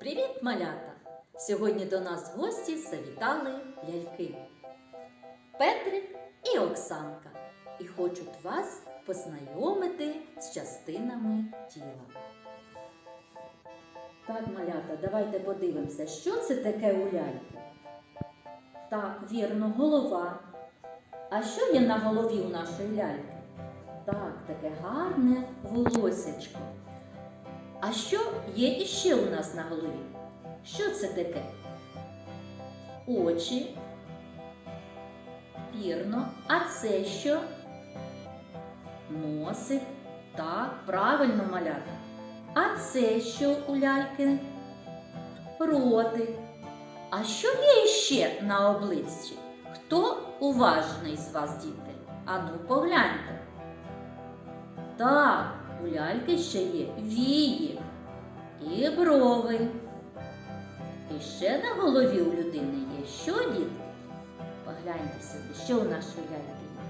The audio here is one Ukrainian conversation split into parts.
Привіт, малята! Сьогодні до нас в гості завітали ляльки Петрик і Оксанка і хочуть вас познайомити з частинами тіла. Так, малята, давайте подивимося, що це таке у ляльки. Так, вірно, голова. А що є на голові у нашої ляльки? Так, таке гарне волосячко. А що є іще у нас на голові? Що це таке? Очі. Вірно. А це що? Носик. Так, правильно малята. А це що у ляльки? Ротик. А що є іще на обличчі? Хто уважний з вас, діти? Ану, погляньте. Так, у ляльки ще є вії і брови. І ще на голові у людини є що, діти? Погляньте собі, що у нашої ляльки є.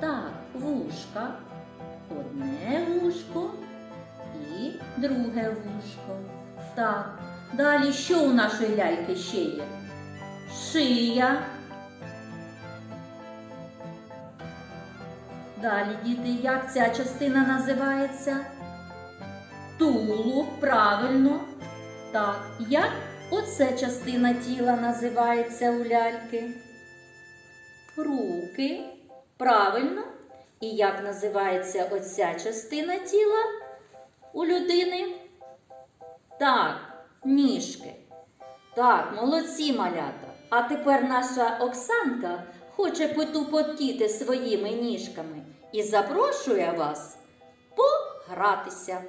Так, вушка, одне вушко і друге вушко. Так, далі що у нашої ляльки ще є? Шия. Далі, діти, як ця частина називається? Тулуб, правильно. Так, як оце частина тіла називається у ляльки? Руки, правильно. І як називається оця частина тіла у людини? Так, ніжки. Так, молодці малята. А тепер наша Оксанка хоче потупотіти своїми ніжками і запрошує вас погратися.